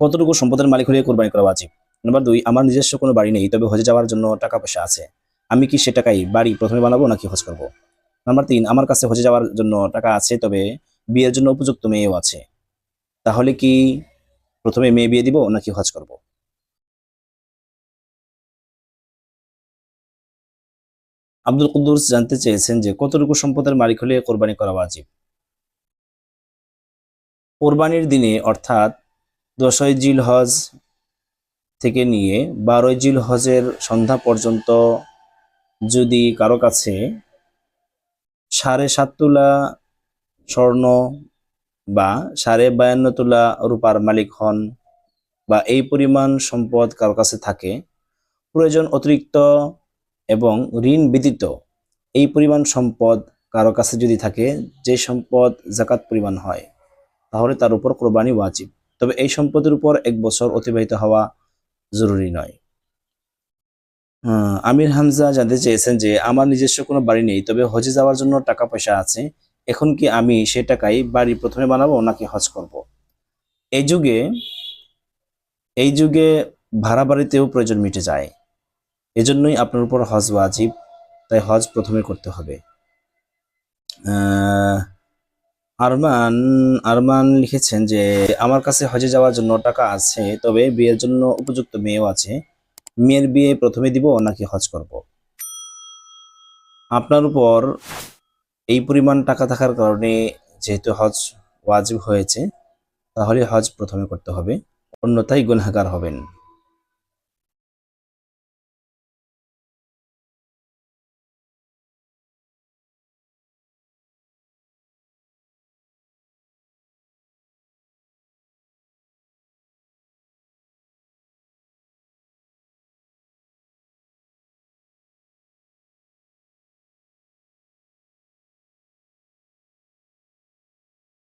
কতটুকু সম্পদের মালিক হলে কোরবানি করা উচিত নাম্বার দুই, আমার নিজস্ব কোনো বাড়ি নেই, তবে হজে যাওয়ার জন্য টাকা পয়সা আছে। আমি কি সে টাকাই বাড়ি প্রথমে বানাবো নাকি হজ করব? নাম্বার তিন, আমার কাছে হজে যাওয়ার জন্য টাকা আছে, তবে বিয়ের জন্য উপযুক্ত মেয়েও আছে। তাহলে কি প্রথমে মেয়ে বিয়ে দিব নাকি হজ করব? আব্দুল কুদ্দুস জানতে চেয়েছেন যে কতটুকু সম্পদের মালিক হলে কোরবানি করা উচিত কোরবানির দিনে, অর্থাৎ দশই জিল হজ থেকে নিয়ে বারোই জিল হজের সন্ধ্যা পর্যন্ত যদি কারও কাছে সাড়ে সাত তোলা স্বর্ণ বা সাড়ে বায়ান্ন তোলা রূপার মালিক হন বা এই পরিমাণ সম্পদ কারও কাছে থাকে, প্রয়োজন অতিরিক্ত এবং ঋণ ব্যতীত এই পরিমাণ সম্পদ কারও কাছে যদি থাকে, যে সম্পদ জাকাত পরিমাণ হয়, তাহলে তার উপর কোরবানি ওয়াজিব। তবে এই সম্পদের উপর এক বছর অতিবাহিত হওয়া জরুরি নয়। আমির হামজা জানতে চেয়েছেন যে, আমার নিজস্ব কোনো বাড়ি নেই, তবে হজে যাওয়ার জন্য টাকা পয়সা আছে। এখন কি আমি সে টাকাই বাড়ি প্রথমে বানাবো নাকি হজ করব। এই যুগে এই যুগে ভাড়া বাড়িতেও প্রয়োজন মিটে যায়। এজন্যই আপনার উপর হজ ওয়াজিব, তাই হজ প্রথমে করতে হবে। আরমান আরমান লিখেছেন যে, আমার কাছে হজে যাওয়ার জন্য টাকা আছে, তবে বিয়ের জন্য উপযুক্ত মেয়েও আছে। মেয়ের বিয়ে প্রথমে দিব নাকি হজ করব? আপনার উপর এই পরিমাণ টাকা থাকার কারণে যেহেতু হজ ওয়াজিব হয়েছে, তাহলে হজ প্রথমে করতে হবে। অন্যথায় গুনাহগার হবেন।